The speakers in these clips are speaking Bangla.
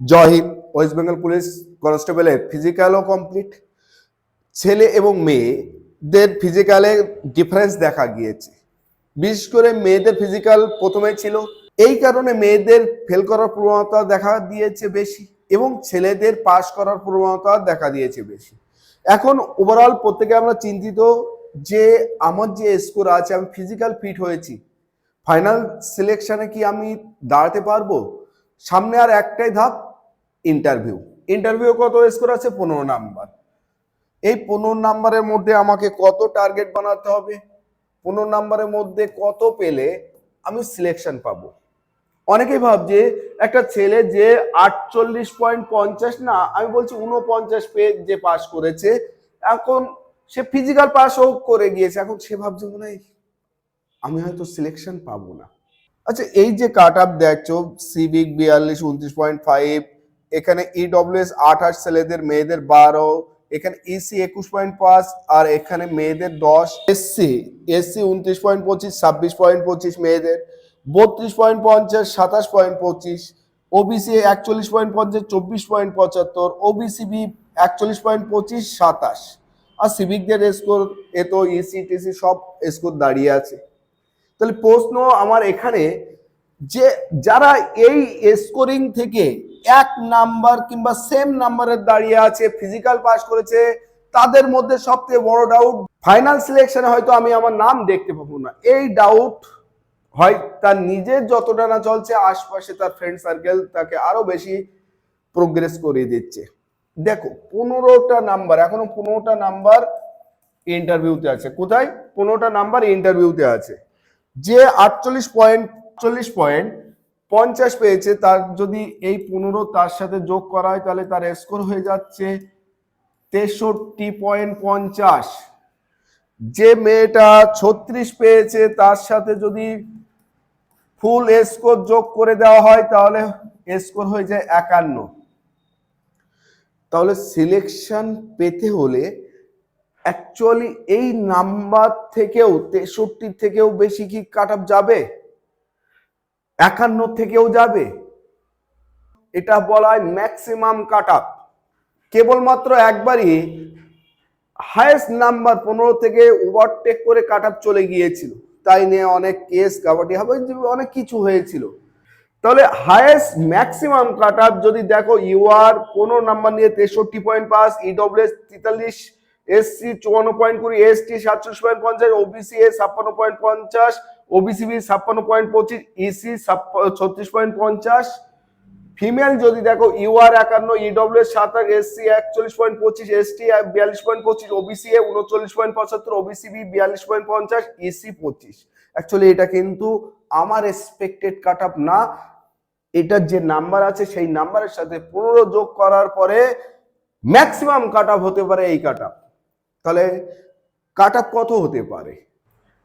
হিন্দ, ওয়েস্ট বেঙ্গল পুলিশ কনস্টেবলের ফিজিক্যালও কমপ্লিট। ছেলে এবং মেয়েদের ফিজিক্যালে ডিফারেন্স দেখা গিয়েছে। বিশেষ করে মেয়েদের ফিজিক্যাল প্রথমে ছিল। এই কারণে মেয়েদের ফেল করার প্রবণতা দেখা দিয়েছে বেশি এবং ছেলেদের পাস করার প্রবণতা দেখা দিয়েছে বেশি। এখন ওভারঅল প্রত্যেকে আমরা চিন্তিত যে আমার যে স্কোর আছে, আমি ফিজিক্যাল ফিট হয়েছি। ফাইনাল সিলেকশনে কি আমি দাঁড়াতে পারব? সামনে আর একটাই ধাপ ইন্টারভিউ ইন্টারভিউ কত স্কোর আছে? পনেরো নাম্বার। এই পনেরো নাম্বারের মধ্যে আমাকে কত টার্গেট বানাতে হবে? পনেরো নাম্বারের মধ্যে কত পেলে আমি সিলেকশন পাবো? অনেকেই ভাবছে, একটা ছেলে যে আটচল্লিশ পয়েন্ট পঞ্চাশ না, আমি বলছি উনপঞ্চাশ পেয়ে যে পাশ করেছে, এখন সে ফিজিক্যাল পাস হোক করে গিয়েছে। এখন সে ভাবছে মনে হয়, আমি হয়তো সিলেকশন পাবো না। আচ্ছা এই যে কাট আপ দেখছ সিভিক বিয়াল্লিশ, উনত্রিশ পয়েন্ট ফাইভ এখানে E ইডব্লিউএস আঠাশ ছেলেদের, মেয়েদের বারো, এখানে ইসি একুশ পয়েন্ট পাঁচ, আর এখানে মেয়েদের দশ। এসসি এসসি উনত্রিশ পয়েন্ট পঁচিশ, ছাব্বিশ পয়েন্ট পঁচিশ মেয়েদের, বত্রিশ পয়েন্ট পঞ্চাশ, সাতাশ পয়েন্ট পঁচিশ ওবিসি একচল্লিশ পয়েন্ট পঞ্চাশ, চব্বিশ পয়েন্ট পঁচাত্তর ওবিসি বি একচল্লিশ পয়েন্ট পঁচিশ, সাতাশ। আর সিভিকদের স্কোর এ তো ইসি টিসি সব স্কোর দাঁড়িয়ে আছে। তাহলে প্রশ্ন আমার এখানে যে যারা এই স্কোরিং থেকে এক নাম্বার কিংবা সেম নাম্বারের দাঁড়িয়ে আছে ফিজিক্যাল পাস করেছে, তাদের মধ্যে সবথেকে বড় ডাউট ফাইনাল সিলেকশনে হয়তো আমি আমার নাম দেখতে পাবো না। এই ডাউট হয় তার নিজের যতটা না চলছে, আশপাশে তার ফ্রেন্ড সার্কেল তাকে আরও বেশি প্রোগ্রেস করিয়ে দিচ্ছে। দেখো, পনেরোটা নাম্বার এখনও পনেরোটা নাম্বার ইন্টারভিউতে আছে। কোথায়? পনেরোটা নাম্বার ইন্টারভিউতে আছে। যে আটচল্লিশ পয়েন্ট, চল্লিশ পয়েন্ট, পঞ্চাশ পেয়েছে, তার যদি এই পনেরো তার সাথে যোগ করা হয়, তাহলে তার স্কোর হয়ে যাচ্ছে তেষট্টি পয়েন্ট পঞ্চাশ। যে মেয়েটা ছত্রিশ পেয়েছে, তার সাথে যদি ফুল স্কোর যোগ করে দেওয়া হয়, তাহলে স্কোর হয়ে যায় একান্ন। তাহলে সিলেকশন পেতে হলে অ্যাকচুয়ালি এই নাম্বার থেকেও, তেষট্টি থেকেও বেশি কি কাট আপ যাবে? একান্ন থেকেও যাবে? এটা বলা হয় ম্যাক্সিমাম কাট আপ কেবলমাত্র একবারই হায়েস্ট নাম্বার পনেরো থেকে ওভারটেক করে কাট আপ চলে গিয়েছিল। তাই নিয়ে অনেক কেস কাবাডি হবে অনেক কিছু হয়েছিল। তাহলে হায়েস্ট ম্যাক্সিমাম কাট আপ যদি দেখো ইউআর পনেরো নাম্বার নিয়ে তেষট্টি পয়েন্ট পাস ইডব্লিউএস তেতাল্লিশ এসসি চুয়ান্ন পয়েন্ট কুড়ি এসটি সাতচল্লিশ পয়েন্ট পঞ্চাশ ওবিসি এ ছাপ্পান্ন পয়েন্ট পঞ্চাশ ওবিসি বি ছাপ্পান্ন পয়েন্ট পঁচিশ ইসি ছত্রিশ পয়েন্ট পঞ্চাশ। ফিমেল যদি দেখো ইউআর একান্ন ইডব্লিউ সাতাশ এসসি একচল্লিশ পয়েন্ট পঁচিশ এসটি বিয়াল্লিশ পয়েন্ট পঁচিশ ওবিসি এ উনচল্লিশ পয়েন্ট পঁচাত্তর ওবিসি বি বিয়াল্লিশ পয়েন্ট পঞ্চাশ ইসি পঁচিশ। অ্যাকচুয়ালি এটা কিন্তু আমার এক্সপেক্টেড কাট আপ না। এটার যে নাম্বার আছে, সেই নাম্বারের সাথে পনেরো যোগ করার পরে ম্যাক্সিমাম কাট হতে পারে এই কাট আপ তাহলে কাট আপ কত হতে পারে?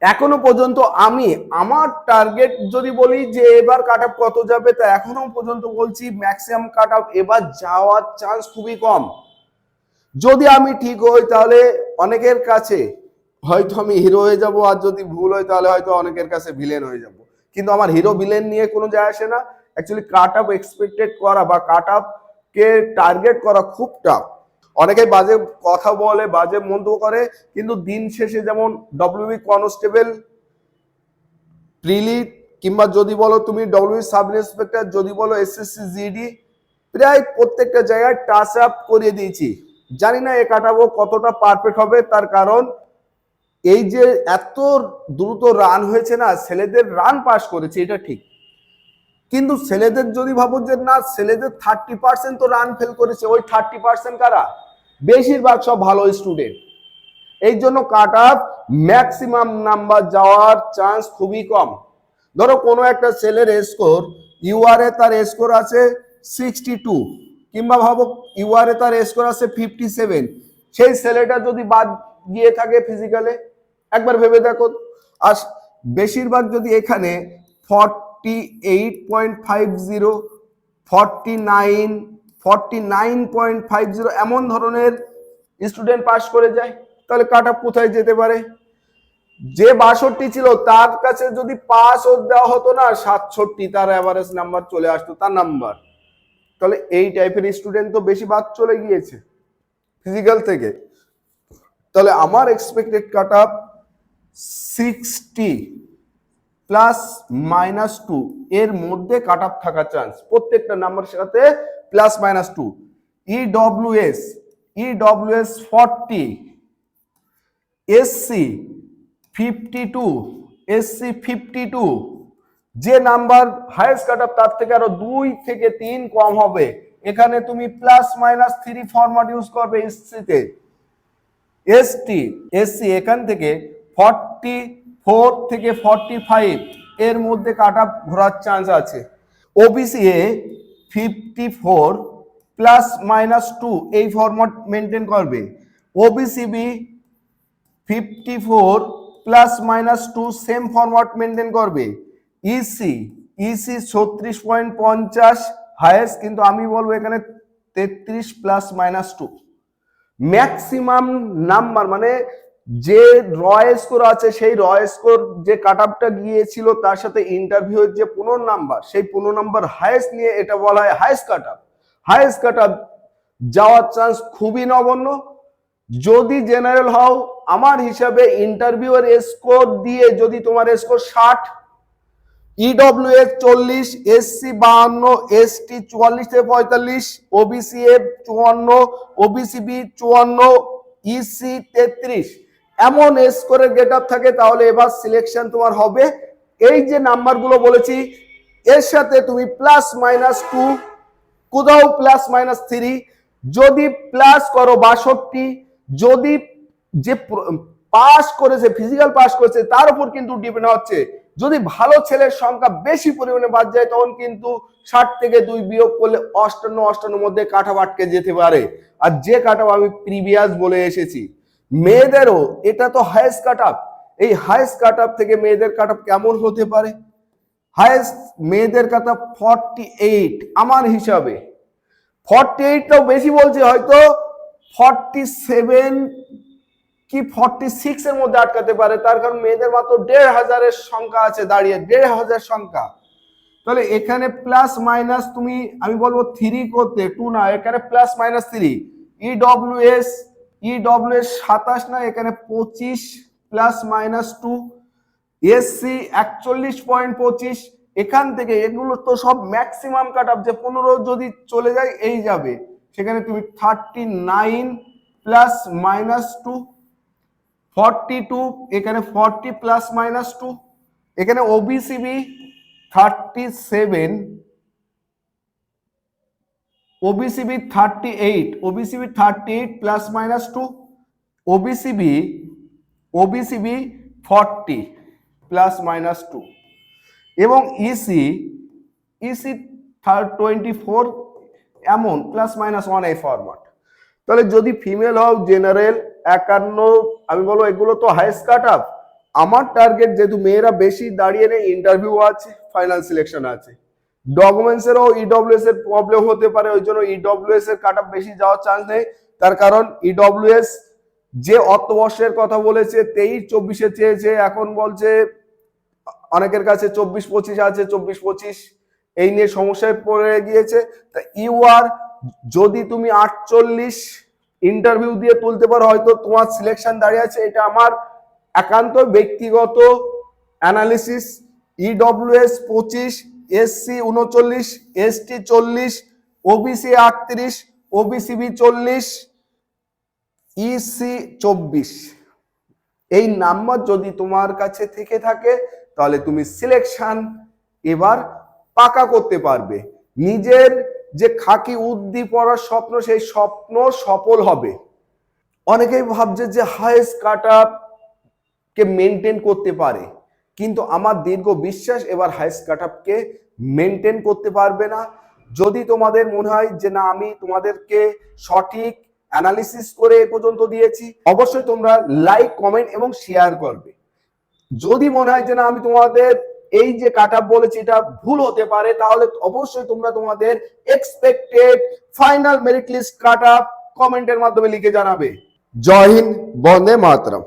এখনও পর্যন্ত আমি আমার টার্গেট যদি বলি যে এবার কাট আপ কত যাবে, তা এখনও পর্যন্ত বলছি ম্যাক্সিমাম কাট আপ এবার যাওয়ার চান্স খুবই কম। যদি আমি ঠিক হই তাহলে অনেকের কাছে হয়তো আমি হিরো হয়ে যাব, আর যদি ভুল হয় তাহলে হয়তো অনেকের কাছে ভিলেন হয়ে যাব। কিন্তু আমার হিরো ভিলেন নিয়ে কোনো যায় আসে না। অ্যাকচুয়ালি কাট আপ এক্সপেক্টেড করা বা কাট আপ কে টার্গেট করা খুব টাফ অনেকে বাজে কথা বলে, বাজে মন্তব্য করে, কিন্তু দিন শেষে যেমন ডব্লিউবি কনস্টেবল প্রিলি কিংবা যদি বলো তুমি ডব্লিউবি সাব ইন্সপেক্টর, যদি বলো এসএসসি জিডি প্রায় প্রত্যেকটা জায়গায় টাচ আপ করিয়ে দিয়েছি। জানি না এ কাটাবো কতটা পারফেক্ট হবে, তার কারণ এই যে এত দ্রুত রান হয়েছে না, ছেলেদের রান পাস করেছে, এটা ঠিক। কিন্তু ছেলেদের যদি ভাবো যে না, ছেলেদের থার্টি পার্সেন্ট তো রান ফেল করেছে, ওই থার্টি পার্সেন্ট কারা? বেশিরভাগ সব ভালো স্টুডেন্ট এই জন্য কাট আপ ম্যাক্সিমাম নাম্বার যাওয়ার চান্স খুবই কম। ধরো কোনো একটা ছেলের স্কোর ইউআরএ তার স্কোর আছে সিক্সটি টু কিংবা ভাবো ইউআরএ তার স্কোর আছে ফিফটি সেভেন সেই ছেলেটা যদি বাদ গিয়ে থাকে ফিজিক্যালে একবার ভেবে দেখো। আর বেশিরভাগ যদি এখানে forty eight point five zero forty nine forty nine point five zero এমন ধরনের স্টুডেন্ট পাস করে যায়, তাহলে কাট আপ কোথায় যেতে পারে? যে বাষট্টি ছিল, তার কাছে যদি পাস দেওয়া হতো না, সাতষট্টি, তার অ্যাভারেজ নাম্বার চলে আসতো, তার নাম্বার তাহলে এই টাইপের স্টুডেন্ট তো বেশি বাদ চলে গিয়েছে ফিজিক্যাল থেকে। তাহলে আমার expected cut off sixty plus minus two এর মধ্যে কাট আপ থাকার চান্স প্রত্যেকটা নাম্বারের সাথে plus minus two E W S E W S forty SC fifty two SC fifty two যে নাম্বার হায়েস্ট কাট আপ তার থেকে আরও দুই থেকে তিন কম হবে। এখানে তুমি plus minus three format use করবে এসসিতে এসটি এসসি এখান থেকে ফর্টি ফোর থেকে ফর্টি ফাইভ এর মধ্যে কাটা ঘোরার চান্স আছে। OBC A fifty four plus minus two এই ফরম্যাট মেনটেন করবে। OBC B fifty four plus minus two same format maintain করবে। E ইসি ইসি ছত্রিশ পয়েন্ট পঞ্চাশ হায়েস্ট কিন্তু আমি বলব এখানে তেত্রিশ plus minus two maximum number মানে যে রয় স্কোর আছে, সেই রয় স্কোর যে কাট আপটা গিয়েছিল, তার সাথে ইন্টারভিউ যে পনেরো নাম্বার সেই পনেরো নাম্বার হায়েস্ট নিয়ে এটা বলা হয় highest cut off highest cut off যাওয়ার চান্স খুবই নগণ্য। যদি জেনারেল হও, আমার হিসাবে ইন্টারভিউ এর স্কোর দিয়ে যদি তোমার স্কোর ষাট ইডব্লিউ এস চল্লিশ এসসি বাহান্ন এসটি চুয়াল্লিশ থেকে পঁয়তাল্লিশ ওবিসি এফ চুয়ান্ন ওবিসি বি চুয়ান্ন ইসি তেত্রিশ। এমন স্কোরের গেট আপ থাকে, তাহলে এবার সিলেকশন তোমার হবে। এই যে নাম্বারগুলো বলেছি, এর সাথে তুমি প্লাস মাইনাস টু কোথাও প্লাস মাইনাস থ্রি যদি প্লাস করো বাষট্টি, যদি যে পাস করেছে ফিজিক্যাল পাস করেছে, তার উপর কিন্তু ডিপেন্ড হচ্ছে। যদি ভালো ছেলের সংখ্যা বেশি পরিমাণে বাদ যায়, তখন কিন্তু ষাট থেকে দুই বিয়োগ করলে অষ্টান্ন অষ্টান্ন মধ্যে কাঠাপ আটকে যেতে পারে। আর যে কাঠাপ আমি প্রিভিয়াস বলে এসেছি মেয়েদেরও এটা তো হায়েস্ট কাট আপ এই হায়েস্ট কাট আপ থেকে মেয়েদের কাট আপ কেমন হতে পারে? হায়েস্ট মেয়েদের কাট আপ ফর্টি এইট আমার হিসাবে। ফর্টি এইটটাও বেশি বলছে হয়তো ফর্টি সেভেন কি ফর্টি সিক্স এর মধ্যে আটকাতে পারে, তার কারণ মেয়েদের মাত্র দেড় হাজারের সংখ্যা আছে দাঁড়িয়ে, দেড় হাজার সংখ্যা। তাহলে এখানে প্লাস মাইনাস তুমি, আমি বলব থ্রি করতে টু না, এখানে plus minus three E S E W S সাতাশ না, এখানে পঁচিশ প্লাস মাইনাস টু এসসি একচল্লিশ পয়েন্ট পঁচিশ, এখান থেকে এগুলো তো সব ম্যাক্সিমাম কাট যে পনেরো যদি চলে যায়, এই যাবে। সেখানে তুমি thirty nine plus minus two forty two এখানে ফর্টি প্লাস মাইনাস টু এখানে OBC B thirty seven OBC B thirty eight OBC B thirty eight plus minus two OBC B OBC B forty plus minus two এবং EC EC third twenty four এমন প্লাস মাইনাস ওয়ান এই ফরম্যাট তাহলে যদি ফিমেল হও জেনারেল একান্ন, আমি বলব এগুলো তো হাইস্ট কাট আপ আমার টার্গেট যেহেতু মেয়েরা বেশি দাঁড়িয়ে নেই ইন্টারভিউ আছে ফাইনাল সিলেকশন আছে। ডকুমেন্টস এরও ইডব্লিউএস এর প্রবলেম হতে পারে, ওই জন্য ইডব্লিউএস এর কাট বেশি যাওয়ার চান্স নেই। তার কারণ ইডব্লিউএস যে অর্থবর্ষের কথা বলেছে, তেইশ চব্বিশে চেয়েছে, এখন বলছে, অনেকের কাছে চব্বিশ পঁচিশ আছে, চব্বিশ পঁচিশ, এই নিয়ে সমস্যায় পড়ে গিয়েছে। তা ইউ আর যদি তুমি আটচল্লিশ ইন্টারভিউ দিয়ে তুলতে পারো, হয়তো তোমার সিলেকশন দাঁড়িয়ে আছে। এটা আমার একান্ত ব্যক্তিগত অ্যানালিসিস ইডব্লিউএস পঁচিশ এসসি উনচল্লিশ এসটি চল্লিশ ওবিসি আটত্রিশ ওবিসিবি চল্লিশ ইসি চব্বিশ। এই নাম্বার যদি তোমার কাছে থেকে থাকে, তাহলে তুমি সিলেকশন এবার পাকা করতে পারবে। নিজের যে খাকি উদ্দি পড়ার স্বপ্ন, সেই স্বপ্ন সফল হবে। অনেকেই ভাবছে যে হাইস্ট কাট কে মেনটেন করতে পারে। কিন্তু আমার দীর্ঘ বিশ্বাস এবার হাইস্ট কাট কে মেনটেন করতে পারবে না। যদি তোমাদের মনে হয় যে না, আমি তোমাদেরকে সঠিক অ্যানালিসিস করে এ পর্যন্ত দিয়েছি, অবশ্যই তোমরা লাইক কমেন্ট এবং শেয়ার করবে। যদি মনে হয় যে না, আমি তোমাদের এই যে কাট বলেছি, এটা ভুল হতে পারে, তাহলে অবশ্যই তোমরা তোমাদের expected final merit list cut কমেন্টের মাধ্যমে লিখে জানাবে। জয় হিন্দ, বন্দে মাতরম।